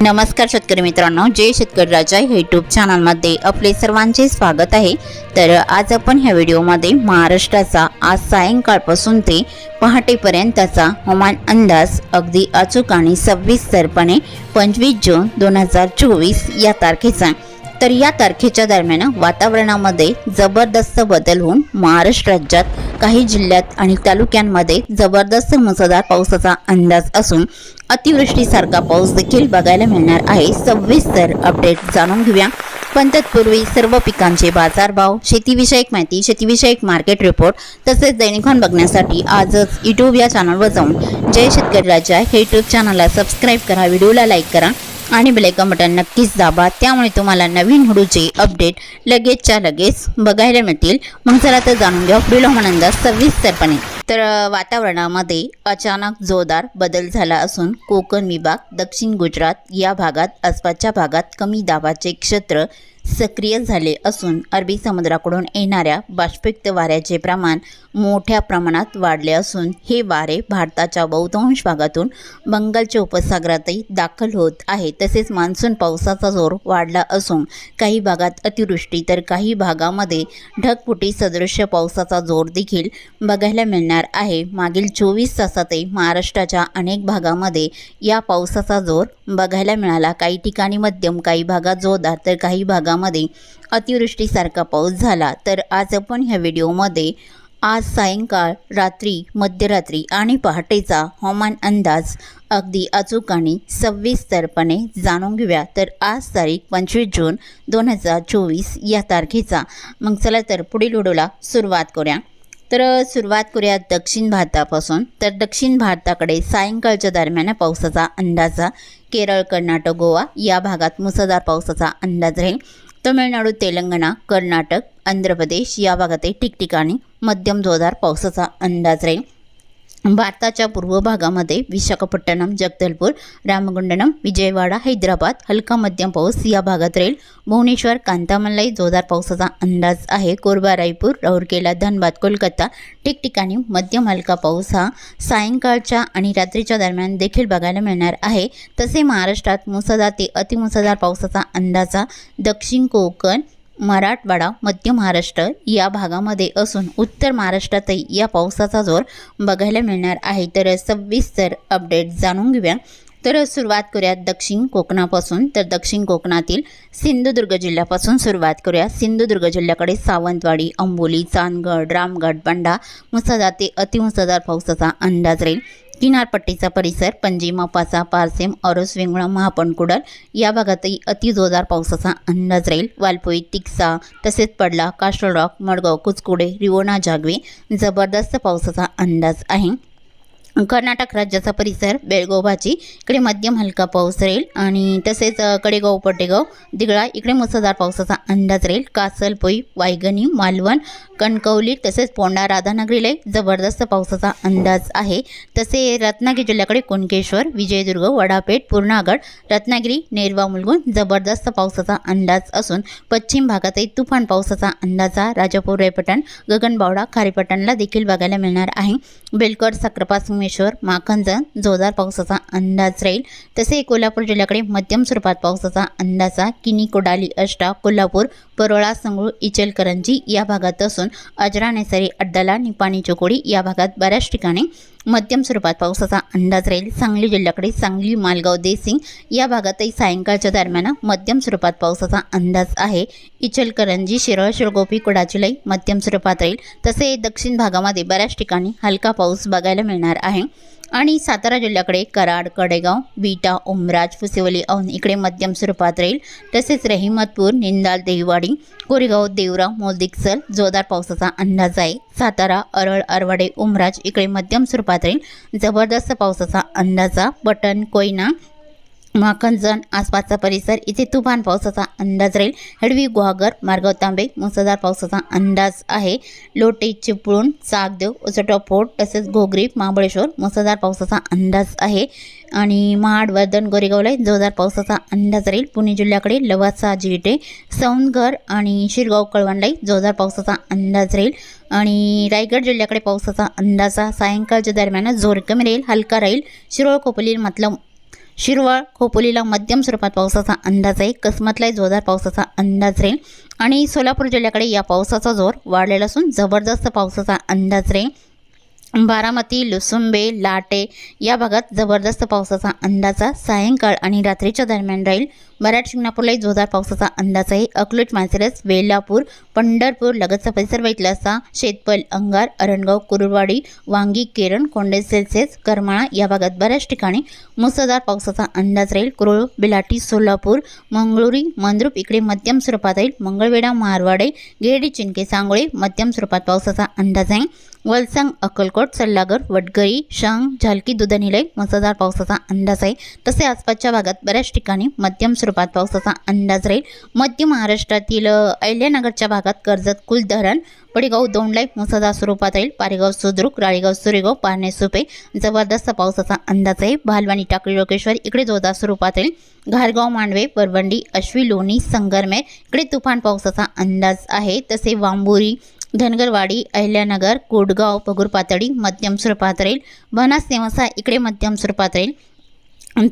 नमस्कार शेतकरी मित्रांनो जय शेतकरी राजा यूट्यूब चॅनलमध्ये आपले सर्वांचे स्वागत आहे. तर आज आपण ह्या व्हिडिओमध्ये महाराष्ट्राचा आज सायंकाळपासून ते पहाटेपर्यंतचा हवामान अंदाज अगदी अचूक आणि सविस्तरपणे पंचवीस जून दोन हजार चोवीस या तारखेचा तर या तारखेच्या दरम्यान वातावरणामध्ये जबरदस्त बदल होऊन महाराष्ट्र राज्यात काही जिल्ह्यात आणि तालुक्यांमध्ये जबरदस्त मुसळधार पावसाचा अंदाज असून अतिवृष्टीसारखा पाऊस देखील बघायला मिळणार आहे. सविस्तर अपडेट जाणून घेऊया. पण तत्पूर्वी सर्व पिकांचे बाजारभाव शेतीविषयक माहिती शेतीविषयक मार्केट रिपोर्ट तसेच दैनिकान बघण्यासाठी आजच यूट्यूब या चॅनलवर जाऊन जय शेतकरी राजा हे यूट्यूब चॅनलला सबस्क्राईब करा व्हिडिओला लाईक करा. आणि बेलायकन बटन नक्कीच दाबा. त्यामुळे तुम्हाला नवीन हुडूचे अपडेट लगेचच्या लगेच बघायला मिळतील. मग चला तर जाणून घ्या पुढील हवामान सविस्तरपणे. तर वातावरणामध्ये अचानक जोरदार बदल झाला असून कोकण विभाग दक्षिण गुजरात या भागात आसपासच्या भागात कमी दाबाचे क्षेत्र सक्रिय झाले असून अरबी समुद्राकडून येणाऱ्या बाष्पिक्त वाऱ्याचे प्रमाण मोठ्या प्रमाणात वाढले असून हे वारे भारताच्या बहुतांश भागातून बंगालच्या उपसागरातही दाखल होत आहे. तसेच मान्सून पावसाचा जोर वाढला असून काही भागात अतिवृष्टी तर काही भागामध्ये ढगफुटी सदृश्य पावसाचा जोर देखील बघायला मिळणार आहे. मागील चोवीस तासातही महाराष्ट्राच्या अनेक भागामध्ये या पावसाचा जोर बघायला मिळाला. काही ठिकाणी मध्यम काही भागात जोरदार तर काही भागात भागामध्ये अतिवृष्टीसारखा पाऊस झाला. तर आज आपण ह्या व्हिडिओमध्ये आज सायंकाळ रात्री मध्यरात्री आणि पहाटेचा हवामान अंदाज अगदी अचूक आणि सविस्तरपणे जाणून घेऊया. तर आज तारीख पंचवीस जून दोन हजार चोवीस या तारखेचा. मग चला तर पुढील व्हिडिओला सुरुवात करूया. तर सुरुवात करूया दक्षिण भारतापासून. तर दक्षिण भारताकडे सायंकाळच्या दरम्यान पावसाचा अंदाज केरळ कर्नाटक गोवा या भागात मुसळधार पावसाचा अंदाज राहील. तमिळनाडू तेलंगणा कर्नाटक आंध्र प्रदेश या भागातही ठिकठिकाणी मध्यम जोरदार पावसाचा अंदाज राहील भारताच्या पूर्व भागामध्ये विशाखापट्टणम जगदलपूर रामगुंडनम विजयवाडा हैदराबाद हलका मध्यम पाऊस या भागात राहील. भुवनेश्वर कांतामल्लाई जोरदार पावसाचा अंदाज आहे. कोरबा रायपूर राऊरकेला धनबाद कोलकाता ठिकठिकाणी मध्यम हलका पाऊस हा सायंकाळच्या आणि रात्रीच्या दरम्यान देखील बघायला मिळणार आहे. तसे महाराष्ट्रात मुसळधार ते अतिमुसळधार पावसाचा अंदाजा दक्षिण कोकण मराठवाडा मध्य महाराष्ट्र या भागामध्ये असून उत्तर महाराष्ट्रातही या पावसाचा जोर बघायला मिळणार आहे. तर सविस्तर अपडेट जाणून घेऊया. तर सुरुवात करूया दक्षिण कोकणापासून. तर दक्षिण कोकणातील सिंधुदुर्ग जिल्ह्यापासून सुरुवात करूया. सिंधुदुर्ग जिल्ह्याकडे सावंतवाडी अंबोली चांदगड रामगड बंडा मुसळधार ते अतिमुसळधार पावसाचा अंदाज राहील. किनारपट्टीचा परिसर पणजी मपासा पारसेम औरस वेंगुळा महापणकुडल या भागातही अतिजोरदार पावसाचा अंदाज राहील. वालपोई तिक्सा तसेच पडला कास्टल रॉक मडगाव कुचकुडे रिवोना जागवे जबरदस्त पावसाचा अंदाज आहे. कर्नाटक राज्याचा परिसर बेळगोबाची इकडे मध्यम हलका पाऊस राहील आणि तसेच कडेगाव पटेगाव दिगळा इकडे मुसळधार पावसाचा अंदाज राहील. कासलपोई वायगणी मालवण कणकवली तसेच पोंडा राधानगरीला जबरदस्त पावसाचा अंदाज आहे. तसे रत्नागिरी जिल्ह्याकडे कुणकेश्वर विजयदुर्ग वडापेठ पूर्णागड रत्नागिरी नेरवा मुलगुण जबरदस्त पावसाचा अंदाज असून पश्चिम भागातही तुफान पावसाचा अंदाजा राजापूर रेपटण गगनबावडा खारेपटणला देखील बघायला मिळणार आहे. बेलकर साखरपासून संगमेश्वर माखंजन जोरदार पावसाचा अंदाज राहील. तसे कोल्हापूर जिल्ह्याकडे मध्यम स्वरूपात पावसाचा अंदाजा किनी कोडाली अष्टा कोल्हापूर परोळा संगळू इचलकरंजी या भागात असून अजरा नेसरी अड्डाला निपाणी चोकोडी या भागात बऱ्याच ठिकाणी मध्यम स्वरूपात पावसाचा अंदाज राहील. सांगली जिल्ह्याकडे सांगली मालगाव देसिंग या भागातही सायंकाळच्या दरम्यान मध्यम स्वरूपात पावसाचा अंदाज आहे. इचलकरंजी शिरळ शिरगोपी कुडाचुलाई मध्यम स्वरूपात राहील. तसे दक्षिण भागामध्ये बऱ्याच ठिकाणी हलका पाऊस बघायला मिळणार आहे. आणि सातारा जिल्ह्याकडे कराड कडेगाव बीटा उमराज फुसेवली औन इकडे मध्यम स्वरूपात राहील. तसेच रहिमतपूर निंदाल देवाडी कोरेगाव देवरा मोलदिक्सल जोरदार पावसाचा अंदाज आहे. सातारा अरळ अरवाडे उमराज इकडे मध्यम स्वरूपात राहील. जबरदस्त पावसाचा अंदाजा बटन कोयना माखनजण आसपासचा परिसर इथे तुफान पावसाचा अंदाज राहील. हडवी गुहागर मार्गाव तांबे मुसळधार पावसाचा अंदाज आहे. लोटे चिपळूण चाकदेव उसटो फोर्ट तसेच घोगरी महाबळेश्वर मुसळधार पावसाचा अंदाज आहे. आणि महाड वर्धन गोरेगावला जोरदार पावसाचा अंदाज राहील. पुणे जिल्ह्याकडे लवासा जिटे सौंदघर आणि शिरगाव कळवणलाही जोरदार पावसाचा अंदाज राहील. आणि रायगड जिल्ह्याकडे पावसाचा अंदाज सायंकाळच्या दरम्यान जोर कमी राहील हलका राहील. शिरोळ कोपली मतलब शिरवळ खोपोलीला मध्यम स्वरूपात पावसाचा अंदाज आहे. कसमतलाही जोरदार पावसाचा अंदाज राहील. आणि सोलापूर जिल्ह्याकडे या पावसाचा जोर वाढलेला असून जबरदस्त पावसाचा अंदाज राहील. बारामती लुसुंबे लाटे या भागात जबरदस्त पावसाचा अंदाजा सायंकाळ आणि रात्रीच्या दरम्यान राहील. मराठ शिंगणापूरलाही जोरदार पावसाचा अंदाज आहे. अकलूट मांजरस वेल्लापूर पंढरपूर लगतचा परिसर बघितला असता शेतपल अंगार अरणगाव कुरुवाडी वांगी केरण कोंडे सेल्सेस करमाळा या भागात बऱ्याच ठिकाणी मुसळधार पावसाचा अंदाज राहील. कुरुळ बिलाटी सोलापूर मंगळुरी मंद्रुप इकडे मध्यम स्वरूपात राहील. मंगळवेढा मारवाडे गेडी चिंके सांगोळे मध्यम स्वरूपात पावसाचा अंदाज आहे. वलसंग अक्कलकोट सल्लागर वडगरी शांग झालकी दुधनिलय मुसळधार पावसाचा अंदाज आहे. तसे आसपासच्या भागात बऱ्याच ठिकाणी मध्यम स्वरूपात पावसाचा अंदाज राहील. मध्य महाराष्ट्रातील अहिल्यानगरच्या भागात कर्जत कुल धरण पडेगाव दोंडलाई मुसळधार स्वरूपात राहील. पारेगाव सुद्रुक राळेगाव सुरेगाव पारणे सुपे जबरदस्त पावसाचा अंदाज आहे. भालवानी टाकळी लोकेश्वर इकडे जोरदार स्वरूपात राहील. घारगाव मांडवे परवंडी अश्वी लोणी संगरमेर इकडे तुफान पावसाचा अंदाज आहे. तसे वांबुरी धनगरवाडी अहिल्यानगर कोडगाव पगूर पातळी मध्यम स्वरूपात राहील बनास नेवासा इकडे मध्यम स्वरूपात राहील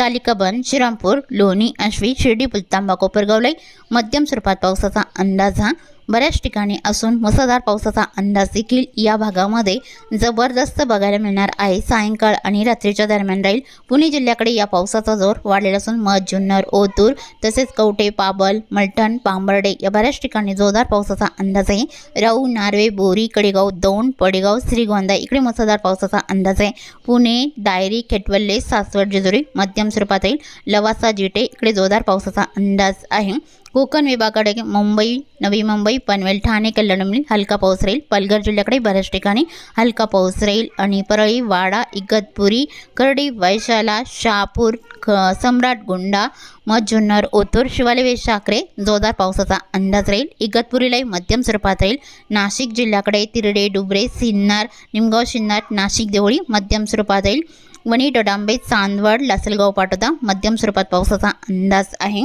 तालिका बन श्रीरामपूर लोणी आश्वी शिर्डी पुलतांबा कोपरगावलाई मध्यम स्वरूपात पावसाचा अंदाज हा बऱ्याच ठिकाणी असून मुसळधार पावसाचा अंदाज देखील या भागामध्ये जबरदस्त बघायला मिळणार आहे. सायंकाळ आणि रात्रीच्या दरम्यान राहील. पुणे जिल्ह्याकडे या पावसाचा जोर वाढलेला असून मध जुन्नर ओतूर तसेच कवटे पाबल मलठण पांबर्डे या बऱ्याच ठिकाणी जोरदार पावसाचा अंदाज आहे. राऊ नार्वे बोरी कडेगाव दौंड पडेगाव श्रीगोंदा इकडे मुसळधार पावसाचा अंदाज आहे. पुणे डायरी खेटवल्ले सासवड जेजुरी मध्यम स्वरूपात येईल लवासा जिटे इकडे जोरदार पावसाचा अंदाज आहे. कोकण विभागाकडे मुंबई नवी मुंबई पनवेल ठाणे कल्याणमली हलका पाऊस राहील. पालघर जिल्ह्याकडे बऱ्याच ठिकाणी हलका पाऊस राहील. आणि परळी वाडा इगतपुरी करडी वैशाला शहापूर ख सम्राट गुंडा मजुन्नर ओतूर शिवाले साखरे जोरदार पावसाचा अंदाज राहील. इगतपुरीलाही मध्यम स्वरूपात राहील. नाशिक जिल्ह्याकडे तिरडे डुबरे सिन्नर निमगाव सिन्नर नाशिक देवळी मध्यम स्वरूपात राहील. वणी डोडांबे चांदवड लासलगाव पाटोदा मध्यम स्वरूपात पावसाचा अंदाज आहे.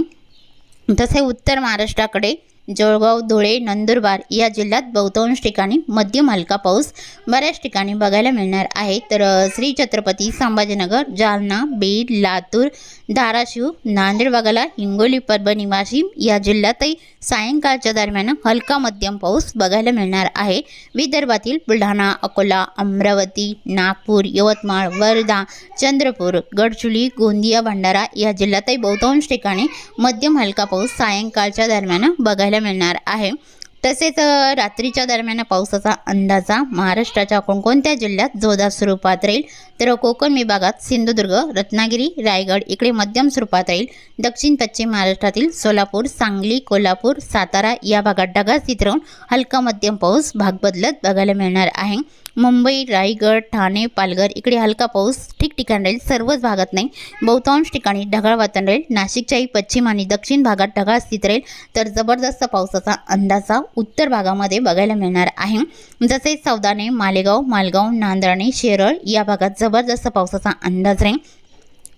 तसे उत्तर महाराष्ट्राकडे जळगाव धुळे नंदुरबार या जिल्ह्यात बहुतांश ठिकाणी मध्यम हलका पाऊस बऱ्याच ठिकाणी बघायला मिळणार आहे. तर श्री छत्रपती संभाजीनगर जालना बीड लातूर धाराशिव नांदेड हिंगोली परभणी वाशिम या जिल्ह्यातही सायंकाळच्या दरम्यान हलका मध्यम पाऊस बघायला मिळणार आहे. विदर्भातील बुलढाणा अकोला अमरावती नागपूर यवतमाळ वर्धा चंद्रपूर गडचुली गोंदिया भंडारा या जिल्ह्यातही बहुतांश ठिकाणी मध्यम हलका पाऊस सायंकाळच्या दरम्यान बघायला मिळणार आहे. तसेच रात्रीच्या दरम्यान पावसाचा अंदाजा महाराष्ट्राच्या कोणकोणत्या जिल्ह्यात जोरदार स्वरूपात राहील? तर कोकण विभागात सिंधुदुर्ग रत्नागिरी रायगड इकडे मध्यम स्वरूपात राहील. दक्षिण पश्चिम महाराष्ट्रातील सोलापूर सांगली कोल्हापूर सातारा या भागात ढगाळ स्थित राहून हलका मध्यम पाऊस भाग बदलत बघायला मिळणार आहे. मुंबई रायगड ठाणे पालघर इकडे हलका पाऊस. ठिकठिकाणी राहील सर्वच भागात नाही. बहुतांश ठिकाणी ढगाळ वातावरण राहील. नाशिकच्याही पश्चिम आणि दक्षिण भागात ढगाळ स्थित राहील. तर जबरदस्त पावसाचा अंदाजा उत्तर भागामध्ये बघायला मिळणार आहे. जसे सौदाने मालेगाव मालगाव नांदराणे शेरळ या भागात जबरदस्त पावसाचा अंदाज राहील.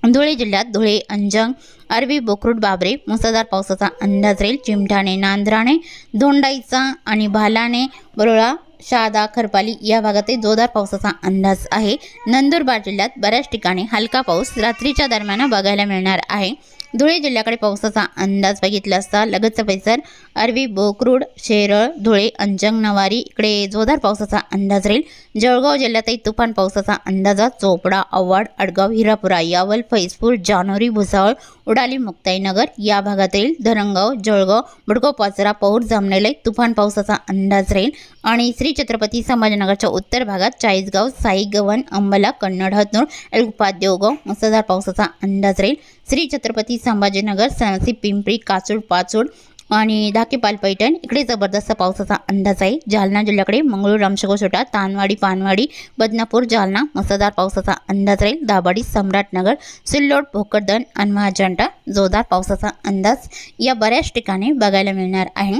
धुळे जिल्ह्यात धुळे अंजंग अरबी बोकरूट बाबरे मुसळधार पावसाचा अंदाज राहील. चिमठाणे नांदराणे धोंडाईचा आणि भालाने बरोळा शहादा खरपाली या भागातही जोरदार पावसाचा अंदाज आहे. नंदुरबार जिल्ह्यात बऱ्याच ठिकाणी हलका पाऊस रात्रीच्या दरम्यान बघायला मिळणार आहे. धुळे जिल्ह्याकडे पावसाचा अंदाज बघितला असता लगतचा परिसर अरवी बोकरूड शेरळ धुळे अंजंग नवारी इकडे जोरदार पावसाचा अंदाज राहील. जळगाव जिल्ह्यातही तुफान पावसाचा अंदाजा चोपडा आव्हाड अडगाव हिरापुरा यावल फैजपूर जानोरी भुसावळ उडाली मुक्ताईनगर या भागातील धरणगाव जळगाव बुडगाव पाचरा पौर जामनेला तुफान पावसाचा अंदाज राहील. आणि श्री छत्रपती संभाजीनगरच्या उत्तर भागात चाळीसगाव साईगवन अंबला कन्नड हतनूर एलगुपा देवगाव मुसळधार पावसाचा अंदाज राहील. श्री छत्रपती संभाजीनगर सनसी पिंपरी काचूड पाचूड आणि धाकेपाल पैठण. इकडे जबरदस्त पावसाचा अंदाज आहे. जालना जिल्ह्याकडे मंगळूर रामशगोसोटा तानवाडी पानवाडी बदनापूर जालना मुसळधार पावसाचा अंदाज राहील. दाबाडी सम्राटनगर सिल्लोड भोकरदन आणि महाजंटा जोरदार पावसाचा अंदाज या बऱ्याच ठिकाणी बघायला मिळणार आहे.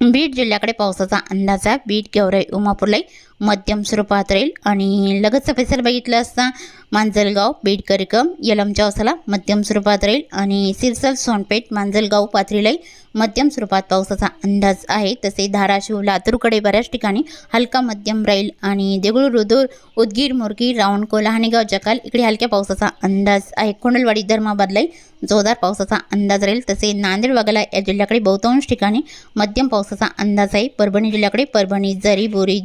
बीड जिल्ह्याकडे पावसाचा अंदाज आहे. बीड गेवराई उमापूरलाई मध्यम स्वरूपात राहील. आणि लगतचा परिसर बघितला असता मांजलगाव बेडकरकम यलमच्या चौसाला मध्यम स्वरूपात राहील आणि सिरसल सोनपेठ मांजलगाव पाथरीलाही मध्यम स्वरूपात पावसाचा अंदाज आहे. तसे धाराशिव लातूरकडे बऱ्याच ठिकाणी हलका मध्यम राहील आणि देगुळ रुदूर उदगीर मुरगी रावण कोल्हाणेगाव जकाल इकडे हलक्या पावसाचा अंदाज आहे. कोंडलवाडी धर्माबादलाही जोरदार पावसाचा अंदाज राहील. तसे नांदेड वगैरे या जिल्ह्याकडे बहुतांश ठिकाणी मध्यम पावसाचा अंदाज आहे. परभणी जिल्ह्याकडे परभणी जरी बोरी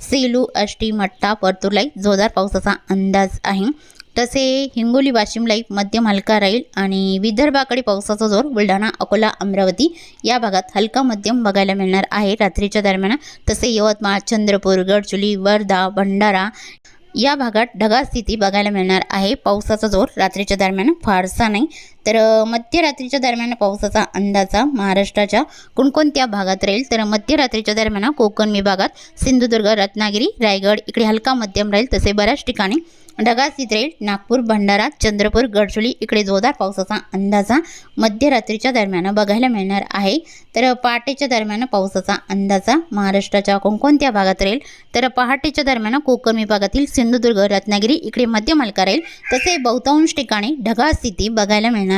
सेलू अष्टी मट्टा परतूरलाही जोरदार पावसाचा अंदाज आहे. तसे हिंगोली वाशिमलाही मध्यम हलका राहील आणि विदर्भाकडे पावसाचा जोर बुलढाणा अकोला अमरावती या भागात हलका मध्यम बघायला मिळणार आहे. रात्रीच्या दरम्यान तसे यवतमाळ चंद्रपूर गडचुली वर्धा भंडारा या भागात ढगाळ स्थिती बघायला मिळणार आहे. पावसाचा जोर रात्रीच्या दरम्यान फारसा नाही. तर मध्यरात्रीच्या दरम्यान पावसाचा अंदाजा महाराष्ट्राच्या कोणकोणत्या भागात राहील? तर मध्यरात्रीच्या दरम्यान कोकण विभागात सिंधुदुर्ग रत्नागिरी रायगड इकडे हलका मध्यम राहील तसे बऱ्याच ठिकाणी ढगासीत राहील. नागपूर भंडारा चंद्रपूर गडचुली इकडे जोरदार पावसाचा अंदाजा मध्यरात्रीच्या दरम्यान बघायला मिळणार आहे. तर पहाटेच्या दरम्यान पावसाचा अंदाजा महाराष्ट्राच्या कोणकोणत्या भागात राहील? तर पहाटेच्या दरम्यान कोकण विभागातील सिंधुदुर्ग रत्नागिरी इकडे मध्यम हलका राहील तसे बहुतांश ठिकाणी ढगाळ स्थिती बघायला मिळणार